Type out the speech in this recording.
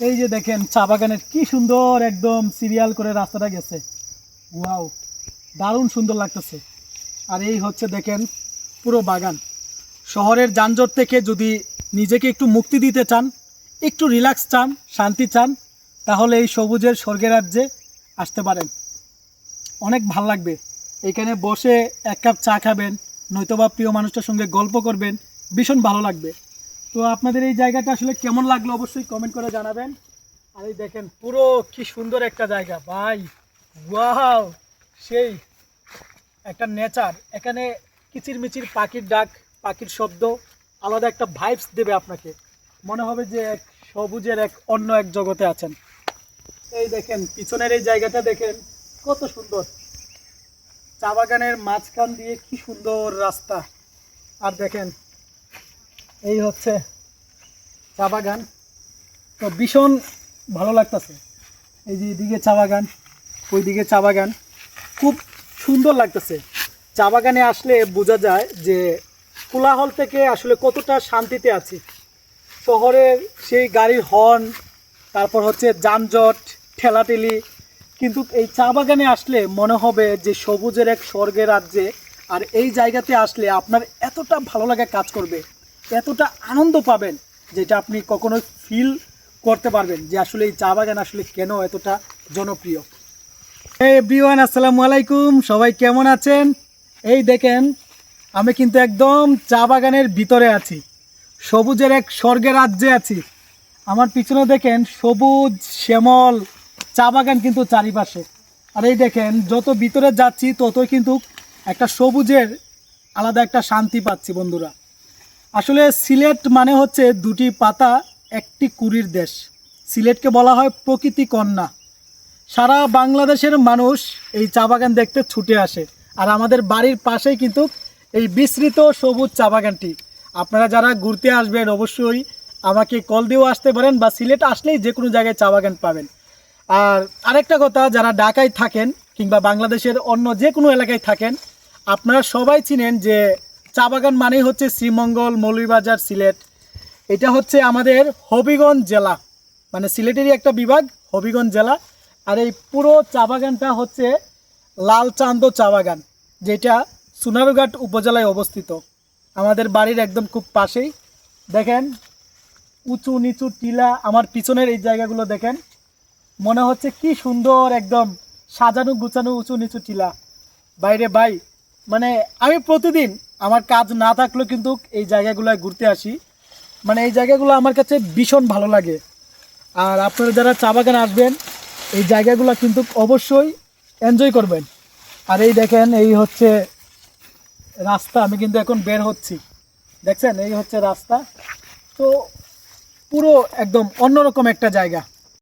এই যে দেখেন, চা বাগানের কি সুন্দর একদম সিরিয়াল করে রাস্তাটা গেছে। ওয়াও দারুণ সুন্দর লাগতেছে। আর এই হচ্ছে দেখেন, পুরো বাগান। শহরের যানজট থেকে যদি নিজেকে একটু মুক্তি দিতে চান, একটু রিল্যাক্স চান, শান্তি চান, তাহলে এই সবুজের স্বর্গের রাজ্যে আসতে পারেন। অনেক ভালো লাগবে। এখানে বসে এক কাপ চা খাবেন, নয়তোবা প্রিয় মানুষটার সঙ্গে গল্প করবেন, ভীষণ ভালো লাগবে। তো আপনাদের এই জায়গাটা আসলে কেমন লাগল অবশ্যই কমেন্ট করে জানাবেন। আর এই দেখেন, পুরো কি সুন্দর একটা জায়গা, ভাই। ওয়াও! সেই একটা নেচার। এখানে কিচিরমিচির পাখির ডাক, পাখির শব্দ, আলাদা একটা ভাইবস দেবে আপনাকে। মনে হবে যে এক সবুজের এক অন্য এক জগতে আছেন। এই দেখেন, পিছনের এই জায়গাটা দেখেন, কত সুন্দর। চা বাগানের মাঝখান দিয়ে কি সুন্দর রাস্তা। আর দেখেন এই হচ্ছে চা বাগান। তো ভীষণ ভালো লাগতেছে। এই যে এদিকে চা বাগান, ওইদিকে চা বাগান। খুব সুন্দর লাগতেছে। চা বাগানে আসলে বোঝা যায় যে কোলাহল থেকে আসলে কতটা শান্তিতে আছি। শহরের সেই গাড়ির হর্ন, তারপর হচ্ছে যানজট, ঠেলাঠেলি। কিন্তু এই চা বাগানে আসলে মনে হবে যে সবুজের এক স্বর্গের রাজ্যে আর এই জায়গাতে আসলে আপনার এতটা ভালো লাগা কাজ করবে। এতটা আনন্দ পাবেন যেটা আপনি কখনো ফিল করতে পারবেন যে আসলে এই চা বাগান আসলে কেন এতটা জনপ্রিয়। এভরিওয়ান আসসালামু আলাইকুম। সবাই কেমন আছেন? এই দেখেন, আমি কিন্তু একদম চা বাগানের ভিতরে আছি। সবুজের এক স্বর্গের রাজ্যে আছি। আমার পিছনে দেখেন সবুজ শ্যামল চা বাগান কিন্তু চারিপাশে। আর এই দেখেন, যত ভিতরে যাচ্ছি ততই কিন্তু একটা সবুজের আলাদা একটা শান্তি পাচ্ছি বন্ধুরা। আসলে সিলেট মানে হচ্ছে দুটি পাতা, একটি কুড়ির দেশ। সিলেটকে বলা হয় প্রকৃতি কন্যা। সারা বাংলাদেশের মানুষ এই চা বাগান দেখতে ছুটে আসে। আর আমাদের বাড়ির পাশেই কিন্তু এই বিস্তৃত সবুজ চা বাগানটি। আপনারা যারা ঘুরতে আসবেন, অবশ্যই আমাকে কল দিয়েও আসতে পারেন বা সিলেট আসলেই যে কোনো জায়গায় চা বাগান পাবেন। আর আরেকটা কথা, যারা ঢাকায় থাকেন কিংবা বাংলাদেশের অন্য যে কোনো এলাকায় থাকেন, আপনারা সবাই চিনেন যে চা বাগান মানেই হচ্ছে শ্রীমঙ্গল, মৌলভীবাজার, সিলেট। এটা হচ্ছে আমাদের হবিগঞ্জ জেলা। মানে সিলেটেরই একটা বিভাগ, হবিগঞ্জ জেলা। আর এই পুরো চা বাগানটা হচ্ছে লাল লালচান্দ চা বাগান, যেটা সোনারুঘাট উপজেলায় অবস্থিত। আমাদের বাড়ির একদম খুব পাশেই। দেখেন, উঁচু নিচু টিলা, আমার পিছনের এই জায়গাগুলো দেখেন। মনে হচ্ছে কি সুন্দর একদম সাজানো গুছানো উঁচু নিচু টিলা। বাইরে বাই মানে আমি প্রতিদিন আমার কাজ না থাকলেও কিন্তু এই জায়গাগুলোয় ঘুরতে আসি। মানে এই জায়গাগুলো আমার কাছে ভীষণ ভালো লাগে। আর আপনারা যারা চা বাগান আসবেন, এই জায়গাগুলো কিন্তু অবশ্যই এনজয় করবেন। আর এই দেখেন, এই হচ্ছে রাস্তা, আমি কিন্তু এখন বের হচ্ছি। দেখছেন, এই হচ্ছে রাস্তা। তো পুরো একদম অন্যরকম একটা জায়গা।